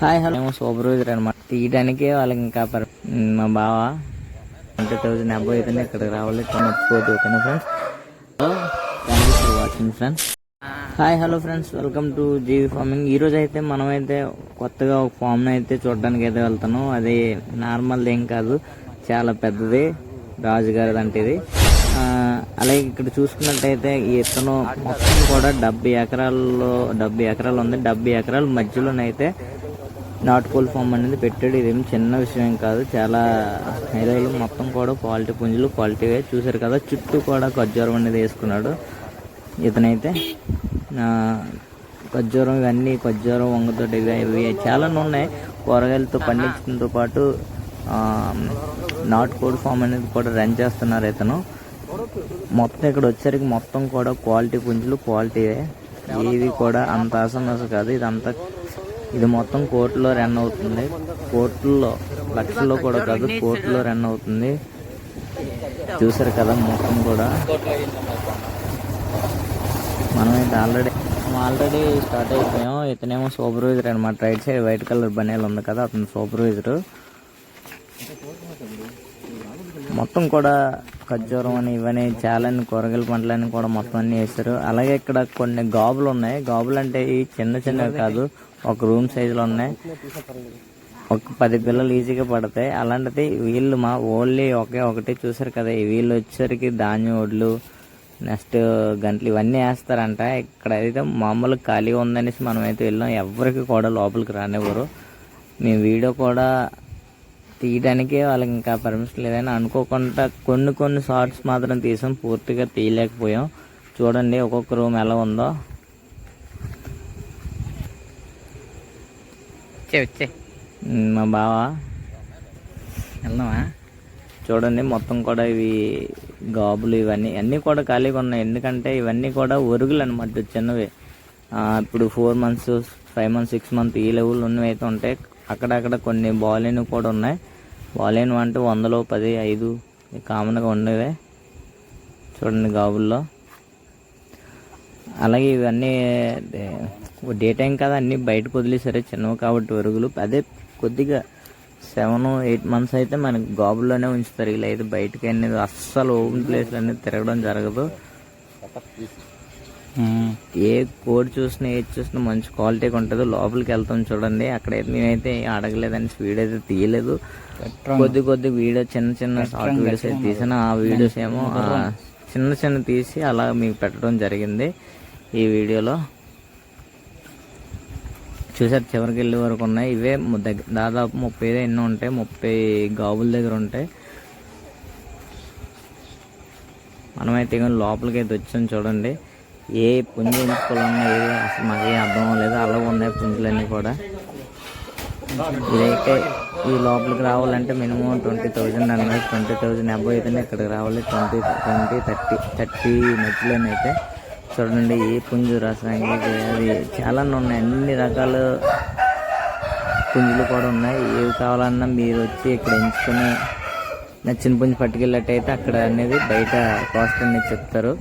Hi hello. మేము supervisor అనమాట తీయడానికి వాళ్ళకి ఇంకా మ్, బావ ట్వంటీ థౌసండ్ అబ్బో అయితే ఇక్కడికి రావాలి మర్చిపోతూ ఓకేనా friends thank you for watching friends hi hello friends welcome to G V farming ఈ రోజు అయితే మనం అయితే కొత్తగా ఒక ఫామ్ అయితే చూడడానికి అయితే వెళ్తాను అది నార్మల్ ఏం కాదు. చాలా పెద్దది. రాజుగారిది అంటే ఇది అలాగే ఇక్కడ చూసుకున్నట్టయితే ఇతను మొత్తం కూడా డెబ్బై ఎకరాల్లో డెబ్బై ఎకరాలు ఉంది. డెబ్బై ఎకరాల మధ్యలోనైతే నాటుకోల్ ఫామ్ అనేది పెట్టాడు. ఇదేం చిన్న విషయం కాదు. చాలా హైదరాబాద్ మొత్తం కూడా క్వాలిటీ పుంజులు క్వాలిటీవే చూసారు కదా. చుట్టూ కూడా ఖర్జూరం అనేది వేసుకున్నాడు ఇతనైతే. ఖర్జూరం ఇవన్నీ ఖర్జూరం వంగతోటి ఇవి ఇవి చాలా ఉన్నాయి. కూరగాయలతో పండించడంతో పాటు నాటుకోడి ఫామ్ అనేది కూడా రన్ చేస్తున్నారు ఇతను. మొత్తం ఇక్కడ వచ్చేసరికి మొత్తం కూడా క్వాలిటీ పుంజులు క్వాలిటీయే. ఇది కూడా అంత అసమస్య కాదు. ఇదంతా ఇది మొత్తం కోర్టులో రన్ అవుతుంది. కోర్టుల్లో లక్షల్లో కూడా కాదు కోర్టులో రన్ అవుతుంది. చూసారు కదా మొత్తం కూడా. మనమైతే ఆల్రెడీ ఆల్రెడీ స్టార్ట్ అయిపోయాం. ఇతనేమో సూపర్వైజర్ అనమాట రైట్ సైడ్ వైట్ కలర్ బనేలు ఉంది కదా అతను సూపర్వైజర్. మొత్తం కూడా ఖర్జూరం అని ఇవన్నీ చాలా కూరగాయల పంటలని కూడా మొత్తం అన్ని వేస్తారు అలాగే ఇక్కడ కొన్ని గాబులు ఉన్నాయి. గాబులు అంటే ఈ చిన్న చిన్నవి కాదు ఒక రూమ్ సైజులో ఉన్నాయి. ఒక పది పిల్లలు ఈజీగా పడతాయి. అలాంటిది వీళ్ళు మా ఓన్లీ ఒకే ఒకటి చూసారు కదా. వీళ్ళు వచ్చేసరికి ధాన్యం వడ్లు నెక్స్ట్ గంటలు ఇవన్నీ వేస్తారంట. ఇక్కడ అయితే మామూలు ఖాళీగా ఉందనేసి మనం అయితే వెళ్ళాం. ఎవరికి కూడా లోపలికి రానివ్వరు. మేము వీడియో కూడా తీయడానికి వాళ్ళకి ఇంకా పర్మిషన్ లేదని అనుకోకుండా కొన్ని కొన్ని షార్ట్స్ మాత్రం తీసాం. పూర్తిగా తీయలేకపోయాం. చూడండి ఒక్కొక్క రూమ్ ఎలా ఉందో. వచ్చే. మా బావ. వెళ్దామా? చూడండి మొత్తం కూడా ఇవి గాబులు ఇవన్నీ. అన్నీ కూడా ఖాళీగా ఉన్నాయి. ఎందుకంటే ఇవన్నీ కూడా ఒరుగులు అనమాట చిన్నవి. ఇప్పుడు four months five months six month ఈ లెవెల్ ఉన్నవి అయితే ఉంటాయి అక్కడక్కడ కొన్ని బాలేను కూడా ఉన్నాయి. బాలేను అంటే వందలో పది ఐదు కామన్గా ఉండేవే. చూడండి గాబుల్లో. అలాగే ఇవన్నీ డే టైం కదా అన్నీ బయటకు వదిలేసారు చిన్నవి కాబట్టి వరుగులు అదే కొద్దిగా సెవెన్ ఎయిట్ మంత్స్ అయితే మనకి గాబుల్లోనే ఉంచుతారు. ఇలా అయితే బయటకి అనేది అస్సలు ఓపెన్ ప్లేస్లో అనేది తిరగడం జరగదు. ఏ కోడ్ చూసినా ఏది చూసినా మంచి క్వాలిటీగా ఉంటుంది. లోపలికి వెళ్తాం చూడండి. అక్కడైతే నేనైతే అడగలేదని వీడియో అయితే తీయలేదు. కొద్ది కొద్ది వీడియో చిన్న చిన్న షార్ట్ వీడియోస్ అయితే తీసాను. ఆ వీడియోస్ ఏమో చిన్న చిన్న తీసి అలా మీకు పెట్టడం జరిగింది ఈ వీడియోలో చూసారు చివరికి వెళ్ళే వరకు ఉన్నాయి. ఇవే ము- దగ్గ దాదాపు ముప్పై ఎన్నో ఉంటాయి. ముప్పై గాబుల దగ్గర ఉంటాయి. మనమైతే లోపలికి అయితే వచ్చాం చూడండి. ఏ పుంజు ఎంచుకోవాలన్నా ఏది అసలు మాకేం అర్థం లేదు అలా ఉన్నాయి పుంజులన్నీ కూడా. ఇదైతే ఈ లోపలికి రావాలంటే మినిమం ట్వంటీ థౌజండ్ అన్నది ట్వంటీ థౌజండ్ అబ్బాయి అయితేనే ఇక్కడికి రావాలి. ట్వంటీ ట్వంటీ థర్టీ థర్టీ మధ్యలోనైతే చూడండి ఏ పుంజు రసాంగి అది చాలా ఉన్నాయి. అన్ని రకాల పుంజులు కూడా ఉన్నాయి. ఏవి కావాలన్నా మీరు వచ్చి ఇక్కడ ఎంచుకొని నచ్చిన పుంజు పట్టుకెళ్ళట్టయితే అక్కడ అనేది బయట కాస్ట్ అనేది చెప్తారు.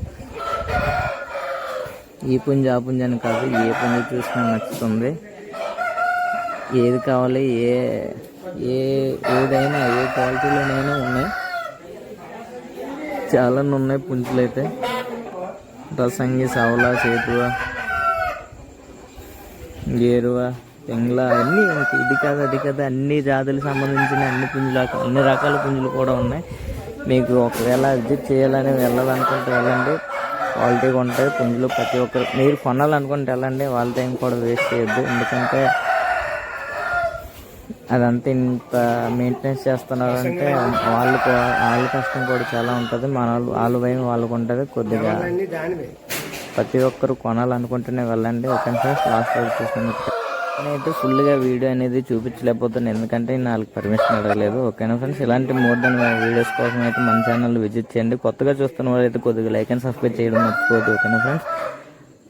ఈ పుంజు ఆ పుంజ అని కాదు ఏ పుంజ చూసినా నచ్చుతుంది. ఏది కావాలి ఏ ఏ ఏదైనా ఏ క్వాలిటీలోనైనా ఉన్నాయి. చాలా ఉన్నాయి పుంజులు అయితే. రసంగి సవలా సేతువ గేరువ తెంగ్ల అన్నీ ఇది కాదు అది కాదు అన్ని జాతులకు సంబంధించిన అన్ని పుంజులు అన్ని రకాల పుంజులు కూడా ఉన్నాయి. మీకు ఒకవేళ విజిట్ చేయాలని వెళ్ళాలనుకుంటే వెళ్ళండి. క్వాలిటీగా ఉంటాయి పుంజులు ప్రతి ఒక్కరు. మీరు కొనాలనుకుంటే వెళ్ళండి వాళ్ళ టైం కూడా వేస్ట్ చేయొద్దు. ఎందుకంటే అదంతా ఇంత మెయింటెనెన్స్ చేస్తున్నారంటే వాళ్ళు కూ- వాళ్ళ కష్టం కూడా చాలా ఉంటుంది. మన వాళ్ళు- వాళ్ళ భయం వాళ్ళకు ఉంటుంది కొద్దిగా. ప్రతి ఒక్కరు కొనాలనుకుంటేనే వెళ్ళండి. ఒక లాస్ట్ వరకు చూసినందుకు. నేనైతే ఫుల్గా వీడియో అనేది చూపించలేకపోతున్నాను ఎందుకంటే వాళ్ళకి పర్మిషన్ అడగలేదు. ఓకేనా ఫ్రెండ్స్ ఇలాంటి మోర్ దెన్ వీడియోస్ కోసం అయితే మన ఛానల్ విజిట్ చేయండి. కొత్తగా చూస్తున్న వాళ్ళైతే కొద్దిగా లైక్ అండ్ సబ్స్క్రైబ్ చేయడం మర్చిపోవద్దు. ఓకేనా ఫ్రెండ్స్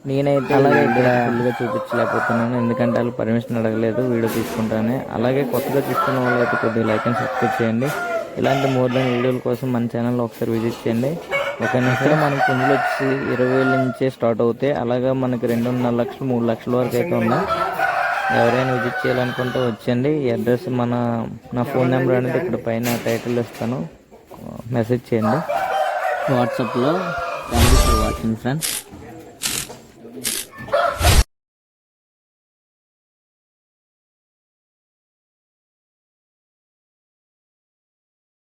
నేనైతే అలాగే ఇక్కడ ఫుల్గా చూపించలేకపోతున్నాను. ఎందుకంటే వాళ్ళు పర్మిషన్ అడగలేదు వీడియో తీసుకుంటానే అలాగే కొత్తగా చూస్తున్న వాళ్ళు అయితే కొద్దిగా లైక్ అండ్ సబ్స్క్రైబ్ చేయండి. ఇలాంటి మోర్ దెన్ వీడియోల కోసం మన ఛానల్ ఒకసారి విజిట్ చేయండి. ఓకేనా సార్ మనకి పుంజులు వచ్చి ఇరవై వేల నుంచే స్టార్ట్ అవుతాయి. అలాగా మనకి రెండున్నర లక్షలు మూడు లక్షల వరకు అయితే ఉన్నాయి. ఎవరైనా విజిట్ చేయాలనుకుంటే వచ్చండి ఈ అడ్రస్ మన నా ఫోన్ నెంబర్ అనేది ఇక్కడ పైన టైటిల్ ఇస్తాను. మెసేజ్ చేయండి. వాట్సాప్లో. Thank you for watching friends.